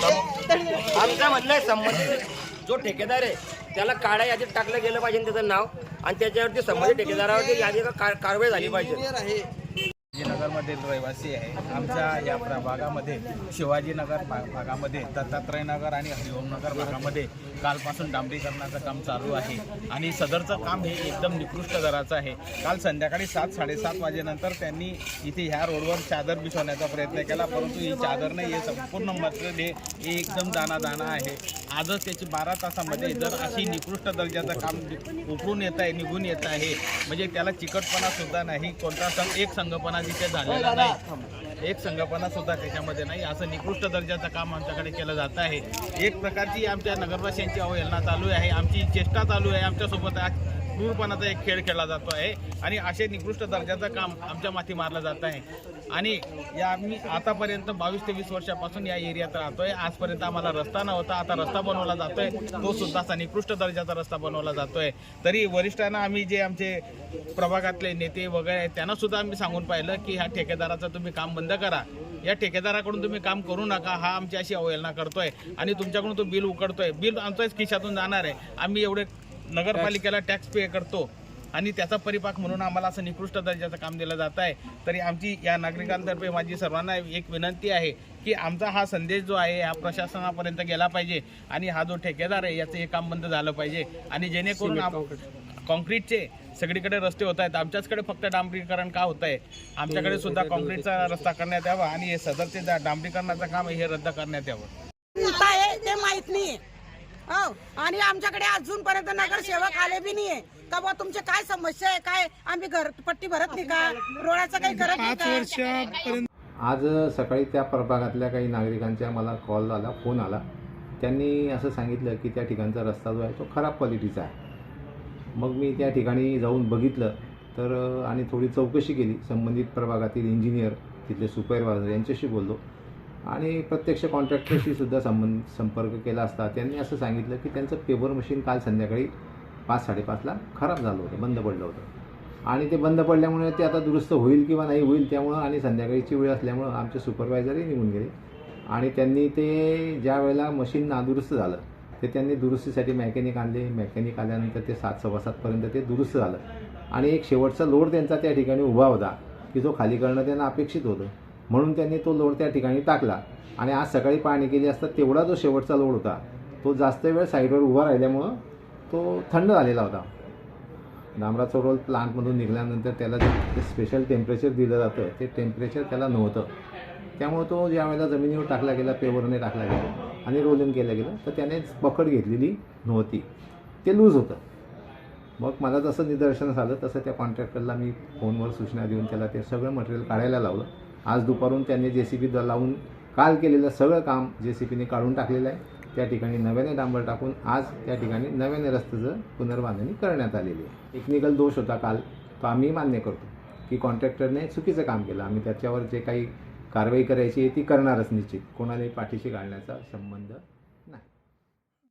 आमचं म्हणणं आहे संबंधित जो ठेकेदार आहे त्याला काळ्या यादीत टाकलं गेलं पाहिजे त्याचं नाव आणि त्याच्यावरती संबंधित ठेकेदारावरती यादी कारवाई झाली पाहिजे. शिवाजीनगरमधील रहिवासी आहे. आमच्या या प्रभागामध्ये शिवाजीनगर भा- भागामध्ये दत्तात्रय नगर आणि हरिओमनगर भागामध्ये कालपासून डांबरीकरणाचं काम चालू आहे. आणि सदरचं काम हे एकदम निकृष्ट दराचं आहे. काल संध्याकाळी सात साडेसात वाजेनंतर त्यांनी इथे ह्या रोडवर चादर बिछवण्याचा प्रयत्न केला परंतु ही चादर नाही हे संपूर्ण मटेरियल हे एकदम दाना दाना आहे. आजच त्याची बारा तासामध्ये जर अशी निकृष्ट दर्जाचं काम नि- येत आहे निघून येत आहे म्हणजे त्याला चिकटपणा सुद्धा नाही कोणता सण एक संघपणा तिथे झालेला नाही. एक संघपणा सुद्धा त्याच्यामध्ये नाही. असं निकृष्ट दर्जाचं काम आमच्याकडे केलं जात आहे. एक प्रकारची आमच्या नगरवासियांची अवहेलना चालू आहे. आमची चेष्टा चालू आहे आमच्यासोबत. आज क्रूरपणाचा एक खेळ खेळला जातो आहे. आणि असे निकृष्ट दर्जाचं काम आमच्या माथी मारलं जात आहे. आणि या आम्ही आतापर्यंत बावीस ते वीस वर्षापासून या एरियात राहतोय. आजपर्यंत आम्हाला रस्ता नव्हता. आता रस्ता बनवला जातोय. तो सुद्धा असा निकृष्ट दर्जाचा रस्ता बनवला जातोय. तरी वरिष्ठांना आम्ही जे आमचे प्रभागातले नेते वगैरे आहेत त्यांना सुद्धा आम्ही सांगून पाहिलं की ह्या ठेकेदाराचं तुम्ही काम बंद करा. या ठेकेदाराकडून तुम्ही काम करू नका. हा आमची अशी अवहेलना करतोय. आणि तुमच्याकडून तो बिल उकडतोय. बिल आमच्याच खिशातून जाणार आहे. आम्ही एवढे नगरपालिकेला टॅक्स पे करतो आणि त्याचा परिपाक म्हणून आम्हाला असं निकृष्ट दर्जाचं काम दिलं जात आहे. तरी आमची या नागरिकांतर्फे माझी सर्वांना एक विनंती आहे की आमचा हा संदेश जो आहे हा प्रशासनापर्यंत गेला पाहिजे आणि हा जो ठेकेदार आहे याचं हे काम बंद झालं पाहिजे. आणि जेणेकरून आम- कॉन्क्रीटचे सगळीकडे रस्ते होत आहेत. आमच्याचकडे फक्त डांबरीकरण का होत आहे? आमच्याकडे सुद्धा कॉन्क्रीटचा रस्ता करण्यात यावा आणि हे सदरचे डांबरीकरणाचं काम आहे हे रद्द करण्यात यावं. ते माहीत नाही. हो आणि आमच्याकडे अजूनपर्यंत नगरसेवक आले बी नाहीये. का बा तुमचे काय समस्या आहे? काय आम्ही घर पट्टी भरत नाही का? रोडाचं काही करत नाही का? आज सकाळी त्या प्रभागातल्या काही नागरिकांच्या मला कॉल आला फोन आला. त्यांनी असं सांगितलं की त्या ठिकाणचा रस्ता जो आहे तो खराब क्वालिटीचा आहे. मग मी त्या ठिकाणी जाऊन बघितलं तर आणि थोडी चौकशी केली. संबंधित प्रभागातील इंजिनियर तिथले सुपरवायझर यांच्याशी बोललो. आणि प्रत्यक्ष कॉन्ट्रॅक्टरशी सुद्धा संबंध संपर्क केला असता त्यांनी असं सांगितलं की त्यांचं पेपर मशीन काल संध्याकाळी पाच साडेपाचला खराब झालं होतं बंद पडलं होतं. आणि ते बंद पडल्यामुळे ते आता दुरुस्त होईल किंवा नाही होईल त्यामुळं आणि संध्याकाळीची वेळ असल्यामुळं आमचे सुपरवायझरही निघून गेले. आणि त्यांनी ते ज्या वेळेला मशीन नादुरुस्त झालं ते त्यांनी दुरुस्तीसाठी मॅकॅनिक आणले. मॅकॅनिक आल्यानंतर ते सात सव्वा सातपर्यंत ते दुरुस्त झालं. आणि एक शेवटचा लोड त्यांचा त्या ठिकाणी उभा होता की जो खाली करणं त्यांना अपेक्षित होतं. म्हणून त्यांनी तो लोड त्या ठिकाणी टाकला. आणि आज सकाळी पाहणी केली असता तेवढा जो शेवटचा लोड होता तो जास्त वेळ साईडवर उभा राहिल्यामुळं तो थंड झालेला होता. डांबराचा रोल प्लांटमधून निघाल्यानंतर त्याला जे स्पेशल टेम्परेचर दिलं जातं ते टेम्परेचर त्याला नव्हतं. त्यामुळं तो ज्या वेळेला जमिनीवर टाकला गेला पेवरने टाकला गेला आणि रोलिंग केलं गेलं तर त्याने पकड घेतलेली नव्हती. ते लूज होतं. मग मला जसं निदर्शनास आलं तसं त्या कॉन्ट्रॅक्टरला मी फोनवर सूचना देऊन त्याला ते सगळं मटेरियल काढायला लावलं. आज दुपारून त्यांनी जे सी बी लावून काल केलेलं सगळं काम जे सी पीने काढून टाकलेलं आहे. त्या ठिकाणी नव्याने डांबर टाकून आज त्या ठिकाणी नव्याने रस्त्याचं पुनर्बांधणी करण्यात आलेली आहे. टेक्निकल दोष होता काल. तो आम्ही मान्य करतो की कॉन्ट्रॅक्टरने चुकीचं काम केलं. आम्ही त्याच्यावर जे काही कारवाई करायची आहे ती करणारच निश्चित. कोणालाही पाठीशी घालण्याचा संबंध